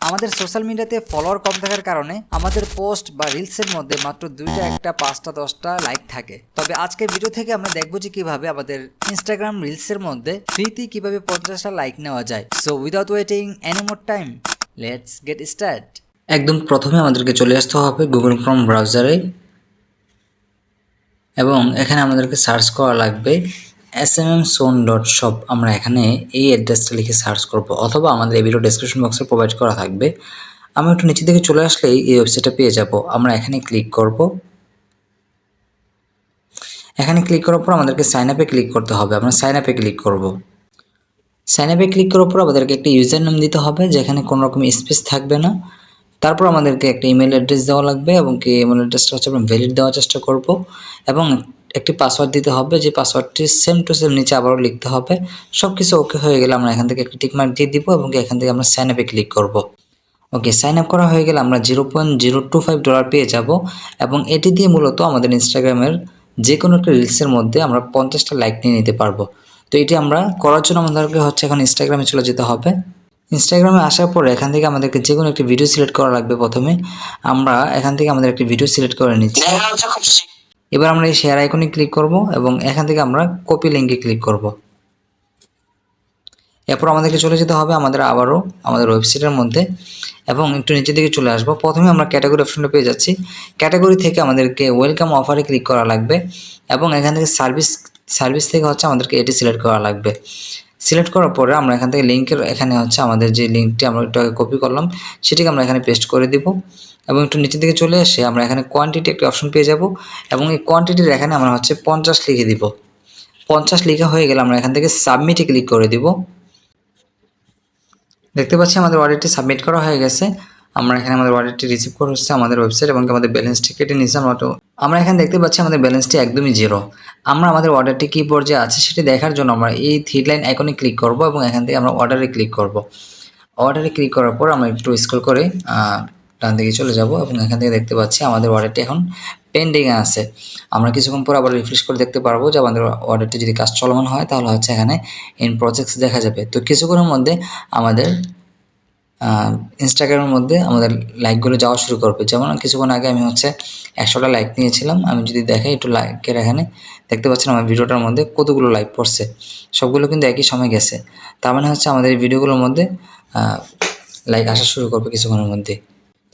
আমাদের সোশ্যাল মিডিয়াতে ফলোয়ার কম থাকার কারণে আমাদের পোস্ট বা রিলসের মধ্যে মাত্র দুইটা, একটা, পাঁচটা, দশটা লাইক থাকে। তবে আজকের ভিডিও থেকে আমরা দেখব যে কীভাবে আমাদের ইনস্টাগ্রাম রিলসের মধ্যে ফ্রিতে কীভাবে পঞ্চাশটা লাইক নেওয়া যায়। So without waiting any more time let's get start একদম প্রথমে আমাদেরকে চলে আসতে হবে গুগল ক্রোম ব্রাউজারে এবং এখানে আমাদেরকে সার্চ করা লাগবে। S M M son dot shop আমরা এখানে এই অ্যাড্রেসটা লিখে সার্চ করব অথবা আমাদের এই ভিডিও ডেসক্রিপশন বক্সে প্রোভাইড করা থাকবে। আমরা একটু নিচে দিকে চলে আসলেই এই ওয়েবসাইটটা পেয়ে যাব। আমরা এখানে ক্লিক করব। এখানে ক্লিক করার পর আমাদেরকে সাইন আপে ক্লিক করতে হবে। আমরা সাইন আপে ক্লিক করব। সাইন আপে ক্লিক করার পর আমাদেরকে একটা ইউজার নাম দিতে হবে যেখানে কোনো রকম স্পেস থাকবে না। তারপর আমাদেরকে একটা ইমেল অ্যাড্রেস দেওয়া লাগবে এবং কি ইমেল অ্যাড্রেসটা হচ্ছে আমরা ভ্যালিড দেওয়ার চেষ্টা করব। এবং একটি পাসওয়ার্ড দিতে হবে, যে পাসওয়ার্ডটি সেম টু সেম নিচে আবারও লিখতে হবে। সব কিছু ওকে হয়ে গেলে আমরা এখান থেকে একটি টিকমার্ক দিয়ে দিব এবং এখান থেকে আমরা সাইন আপে ক্লিক করব। ওকে সাইন আপ করা হয়ে গেলে আমরা zero point zero two five dollar পেয়ে যাব এবং এটি দিয়ে মূলত আমাদের ইনস্টাগ্রামের যে কোনো একটা রিলসের মধ্যে আমরা পঞ্চাশটা লাইক নিয়ে নিতে পারব। তো এটি আমরা করার জন্য আমাদেরকে হচ্ছে এখন ইনস্টাগ্রামে চলে যেতে হবে। ইনস্টাগ্রামে আসার পরে এখান থেকে আমাদেরকে যে কোনো একটি ভিডিও সিলেক্ট করা লাগবে প্রথমে। আমরা এখান থেকে আমাদের একটি ভিডিও সিলেক্ট করে নিচ্ছি। এবার আমরা এই শেয়ার আইকনে ক্লিক করব এবং এখান থেকে আমরা কপি লিঙ্কে ক্লিক করব। এরপর আমাদেরকে চলে যেতে হবে আমাদের আবারও আমাদের ওয়েবসাইটের মধ্যে এবং একটু নিচের দিকে চলে আসব। প্রথমে আমরা ক্যাটাগরি অপশনটা পেয়ে যাচ্ছি। ক্যাটাগরি থেকে আমাদেরকে ওয়েলকাম অফারে ক্লিক করা লাগবে এবং এখান থেকে সার্ভিস সার্ভিস থেকে হচ্ছে আমাদেরকে এটি সিলেক্ট করা লাগবে। সিলেক্ট করার পরে আমরা এখান থেকে লিঙ্কের এখানে হচ্ছে আমাদের যে লিঙ্কটি আমরা একটু আগে কপি করলাম, সেটিকে আমরা এখানে পেস্ট করে দিব এবং একটু নিচের দিকে চলে এসে আমরা এখানে কোয়ান্টিটি একটি অপশন পেয়ে যাব এবং এই কোয়ান্টিটির এখানে আমরা হচ্ছে পঞ্চাশ লিখে দিব। পঞ্চাশ লিখা হয়ে গেলে আমরা এখান থেকে সাবমিটে ক্লিক করে দিব। দেখতে পাচ্ছি আমাদের অর্ডারটি সাবমিট করা হয়ে গেছে। আমরা এখানে আমাদের অর্ডারটি রিসিভ করে হচ্ছে আমাদের ওয়েবসাইট এবং আমাদের ব্যালেন্সটি কেটে নিয়েছে তো আমরা এখানে দেখতে পাচ্ছি আমাদের ব্যালেন্সটি একদমই জিরো আমরা আমাদের অর্ডারটি কী পর্যায়ে আছে সেটি দেখার জন্য আমরা এই থ্রি লাইন আইকনে ক্লিক করব এবং এখান থেকে আমরা অর্ডারে ক্লিক করব। অর্ডারে ক্লিক করার পর আমরা একটু স্ক্রল করে ডান দিকে চলে যাব এবং এখান থেকে দেখতে পাচ্ছি আমাদের অর্ডারটি এখন পেন্ডিংয়ে আছে। আমরা কিছুক্ষণ পর আবার রিফ্রেশ করে দেখতে পারব যে আমাদের অর্ডারটি যদি কাজ চলমান হয় তাহলে হচ্ছে এখানে ইন প্রসেস দেখা যাবে। তো কিছুক্ষণের মধ্যে আমাদের ইনস্টাগ্রামের মধ্যে আমাদের লাইকগুলো যাওয়া শুরু করবে। যেমন কিছুক্ষণ আগে আমি হচ্ছে একশোটা লাইক নিয়েছিলাম। আমি যদি দেখাই একটু লাইকের এখানে, দেখতে পাচ্ছেন আমার ভিডিওটার মধ্যে কতগুলো লাইক পড়ছে। সবগুলো কিন্তু একই সময় গেছে। তার মানে হচ্ছে আমাদের ভিডিওগুলোর মধ্যে লাইক আসা শুরু করবে কিছুক্ষণের মধ্যে।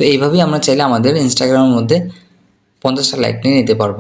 তো এইভাবেই আমরা চাইলে আমাদের ইনস্টাগ্রামের মধ্যে পঞ্চাশটা লাইক নিয়ে নিতে পারব।